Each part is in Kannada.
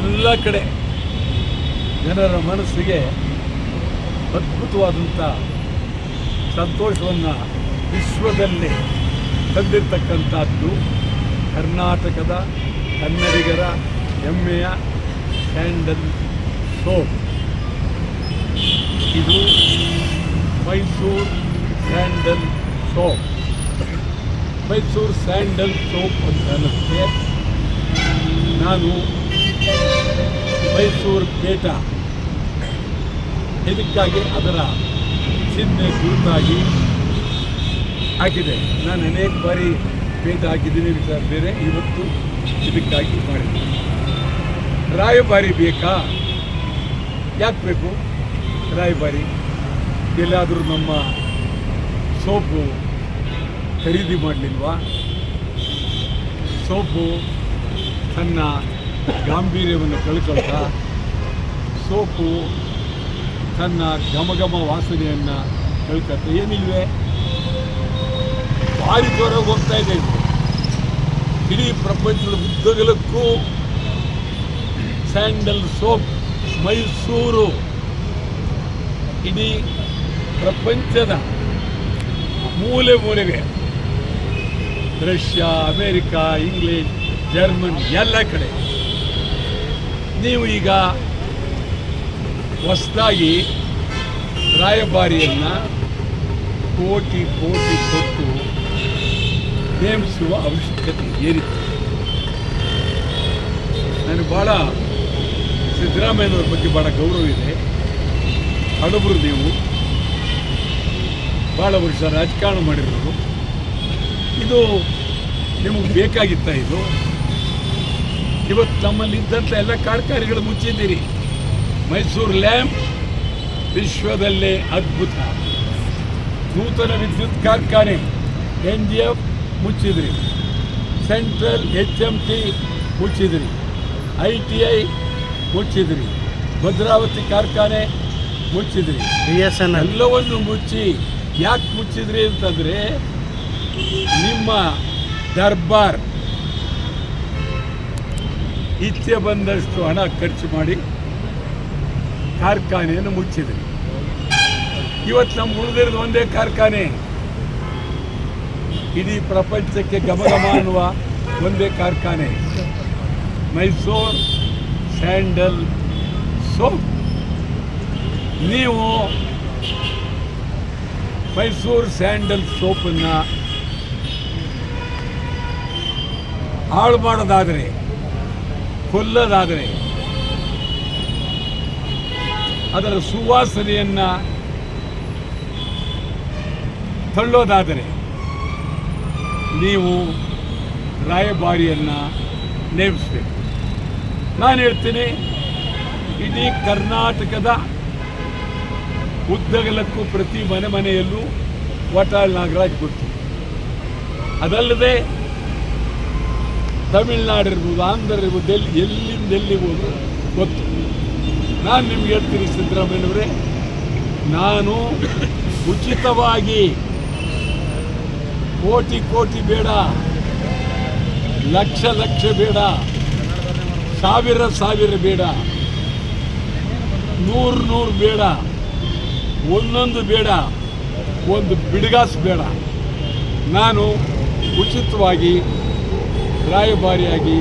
ಎಲ್ಲ ಕಡೆ ಜನರ ಮನಸ್ಸಿಗೆ ಅದ್ಭುತವಾದಂಥ ಸಂತೋಷವನ್ನು ವಿಶ್ವದಲ್ಲಿ ತಂದಿರತಕ್ಕಂಥದ್ದು ಕರ್ನಾಟಕದ ಕನ್ನಡಿಗರ ಹೆಮ್ಮೆಯ ಸ್ಯಾಂಡಲ್ ಸೋಪ್ ಇದು Mysuru sandal soap Mysuru sandal soap ಅಂತ ಅನ್ನೋದಕ್ಕೆ ನಾನು ಮೈಸೂರು ಪೇಟ. ಇದಕ್ಕಾಗಿ ಅದರ ಚಿಹ್ನೆ ಗುರುತಾಗಿ ಹಾಕಿದೆ ನಾನು ಅನೇಕ ಬಾರಿ ಪೇಟ ಹಾಕಿದ್ದೀನಿ ವಿಚಾರ ಬೇರೆ ಇವತ್ತು ಇದಕ್ಕಾಗಿ ಮಾಡಿದ್ದೀನಿ. ರಾಯಭಾರಿ ಬೇಕಾ? ಯಾಕೆ ಬೇಕು? ರಾಯಭಾರಿ. ಎಲ್ಲಾದರೂ ನಮ್ಮ ಸೋಪು ಖರೀದಿ ಮಾಡಲಿಲ್ವಾ? ಸೋಪು ತನ್ನ ಗಾಂಭೀರ್ಯವನ್ನು ಕಳ್ಕೊಳ್ತಾ ಸೋಪು, ತನ್ನ ಘಮಘಮ ವಾಸನೆಯನ್ನು ಕಳ್ಕೊಳ್ತಾ ಏನಿಲ್ವೇ? ಭಾರಿ ಜ್ವರ ಹೋಗ್ತಾ ಇದೆ ಇದು. ಇಡೀ ಪ್ರಪಂಚದ ಉದ್ದಗಲಕ್ಕೂ ಸ್ಯಾಂಡಲ್ ಸೋಪ್, ಮೈಸೂರು. ಇಡೀ ಪ್ರಪಂಚದ ಮೂಲೆ ಮೂಲೆಗೆ ರಷ್ಯಾ, ಅಮೇರಿಕಾ, ಇಂಗ್ಲೆಂಡ್, ಜರ್ಮನ್ ಎಲ್ಲ ಕಡೆ. ನೀವು ಈಗ ಹೊಸದಾಗಿ ರಾಯಭಾರಿಯನ್ನು ಕೋಟಿ ಕೋಟಿ ಕೊಟ್ಟು ನೇಮಿಸುವ ಅವಶ್ಯಕತೆ ಏನಿತ್ತು ನನಗೆ ಭಾಳ ಸಿದ್ದರಾಮಯ್ಯನವ್ರ ಬಗ್ಗೆ ಭಾಳ ಗೌರವ ಇದೆ. ಹಡಬರು ನೀವು. ಭಾಳ ವರ್ಷ ರಾಜಕಾರಣ ಮಾಡಿರೋರು. ಇದು ನಿಮಗೆ ಬೇಕಾಗಿತ್ತ ಇದು? ಇವತ್ತು ನಮ್ಮಲ್ಲಿ ಇದ್ದಂಥ ಎಲ್ಲ ಕಾರ್ಖಾನೆಗಳು ಮುಚ್ಚಿದ್ದೀರಿ. ಮೈಸೂರು ಲ್ಯಾಂಪ್ ವಿಶ್ವದಲ್ಲೇ ಅದ್ಭುತ. ನೂತನ ವಿದ್ಯುತ್ ಕಾರ್ಖಾನೆ ಎನ್ ಜಿ ಎಫ್ ಮುಚ್ಚಿದ್ರಿ. ಸೆಂಟ್ರಲ್ ಎಚ್ ಎಂ ಟಿ ಮುಚ್ಚಿದ್ರಿ. ಐ ಟಿ ಐ ಮುಚ್ಚಿದ್ರಿ. ಭದ್ರಾವತಿ ಕಾರ್ಖಾನೆ ಮುಚ್ಚಿದ್ರಿ. ಬಿ ಎಸ್ ಎನ್ ಎಲ್ಲವನ್ನು ಮುಚ್ಚಿ ಯಾಕೆ ಮುಚ್ಚಿದ್ರಿ ಅಂತಂದರೆ ನಿಮ್ಮ ದರ್ಬಾರ್ ಇಚ್ಛೆ ಬಂದಷ್ಟು ಹಣ ಖರ್ಚು ಮಾಡಿ ಕಾರ್ಖಾನೆಯನ್ನು ಮುಚ್ಚಿದೆ ಇವತ್ತು ನಮ್ಮ ಉಳಿದಿರೋದು ಒಂದೇ ಕಾರ್ಖಾನೆ. ಇಡೀ ಪ್ರಪಂಚಕ್ಕೆ ಗಮಗಮ ಅನ್ನುವ ಒಂದೇ ಕಾರ್ಖಾನೆ. Mysuru sandal soap. ನೀವು ಮೈಸೂರು ಸ್ಯಾಂಡಲ್ ಸೋಪನ್ನು ಹಾಳು ಮಾಡೋದಾದರೆ ಕೊಲ್ಲೋದಾದರೆ ಅದರ ಸುವಾಸನೆಯನ್ನು ತಳ್ಳೋದಾದರೆ ನೀವು ರಾಯಭಾರಿಯನ್ನು ನೇಮಿಸಬೇಕು. ನಾನು ಹೇಳ್ತೀನಿ, ಇಡೀ ಕರ್ನಾಟಕದ ಉದ್ದಗಲಕ್ಕೂ ಪ್ರತಿ ಮನೆ ಮನೆಯಲ್ಲೂ ವಟಾಳ್ ನಾಗರಾಜ್ ಗೊತ್ತು. ಅದಲ್ಲದೆ ತಮಿಳ್ನಾಡು ಇರ್ಬೋದು ಆಂಧ್ರ ಇರ್ಬೋದು ಎಲ್ಲಿ ಎಲ್ಲಿಂದ ಎಲ್ಲಿ ಹೋದ್ರು ಗೊತ್ತು. ನಾನು ನಿಮ್ಗೆ ಹೇಳ್ತೀನಿ ಸಿದ್ದರಾಮಯ್ಯನವರೇ, ನಾನು ಉಚಿತವಾಗಿ ಕೋಟಿ ಕೋಟಿ ಬೇಡ, ಲಕ್ಷ ಲಕ್ಷ ಬೇಡ, ಸಾವಿರ ಸಾವಿರ ಬೇಡ, ನೂರು ನೂರು ಬೇಡ, ಒಂದೊಂದು ಬೇಡ, ಒಂದು ಬಿಡಗಾಸು ಬೇಡ. ನಾನು ಉಚಿತವಾಗಿ ರಾಯಭಾರಿಯಾಗಿ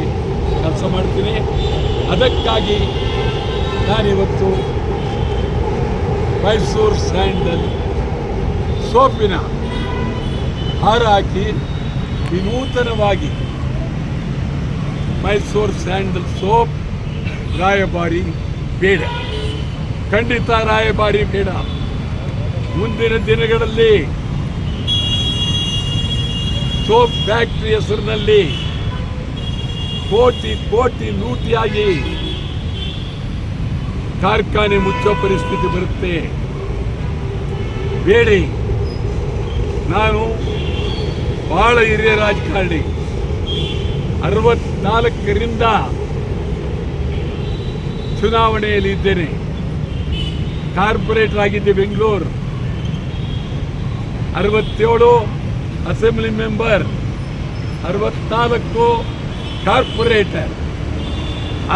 ಕೆಲಸ ಮಾಡ್ತೀನಿ. ಅದಕ್ಕಾಗಿ ನಾನಿವತ್ತು ಮೈಸೂರು ಸ್ಯಾಂಡಲ್ ಸೋಪಿನ ಹಾರ ಹಾಕಿ ವಿನೂತನವಾಗಿ ಮೈಸೂರು ಸ್ಯಾಂಡಲ್ ಸೋಪ್ ರಾಯಭಾರಿ ಬೇಡ. ಖಂಡಿತ ರಾಯಭಾರಿ ಬೇಡ. ಮುಂದಿನ ದಿನಗಳಲ್ಲಿ ಸೋಪ್ ಫ್ಯಾಕ್ಟ್ರಿ ಹೆಸರಿನಲ್ಲಿ ಕೋಟಿ ಕೋಟಿ ಲೂಟಿಯಾಗಿ ಕಾರ್ಖಾನೆ ಮುಚ್ಚೋ ಪರಿಸ್ಥಿತಿ ಬರುತ್ತೆ. ಬೇಡಿ. ನಾನು ಬಹಳ ಹಿರಿಯ ರಾಜಕಾರಣಿ. ಅರವತ್ನಾಲ್ಕರಿಂದ ಚುನಾವಣೆಯಲ್ಲಿ ಇದ್ದೇನೆ. ಕಾರ್ಪೊರೇಟರ್ ಆಗಿದ್ದೆ ಬೆಂಗಳೂರು. ಅರವತ್ತೇಳು ಅಸೆಂಬ್ಲಿ ಮೆಂಬರ್, ಅರವತ್ನಾಲ್ಕು ಕಾರ್ಪೊರೇಟರ್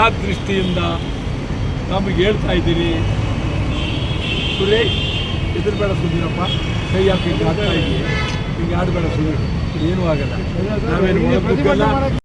ಆ ದೃಷ್ಟಿಯಿಂದ ನಮಗೆ ಹೇಳ್ತಾ ಇದ್ದೀನಿ ಸುರೇಶ್ ಬೇಡ ಸುಧೀರಪ್ಪ. ಕೈ ಹಾಕಿ ಹಿಂಗೆ ಆಗ್ತಾ ಇದ್ದೀನಿ ಹಿಂಗೆ ಆಡಬೇಡ ಸುಧೀರ್. ಏನೂ ಆಗಲ್ಲ. ನಾವೇನು.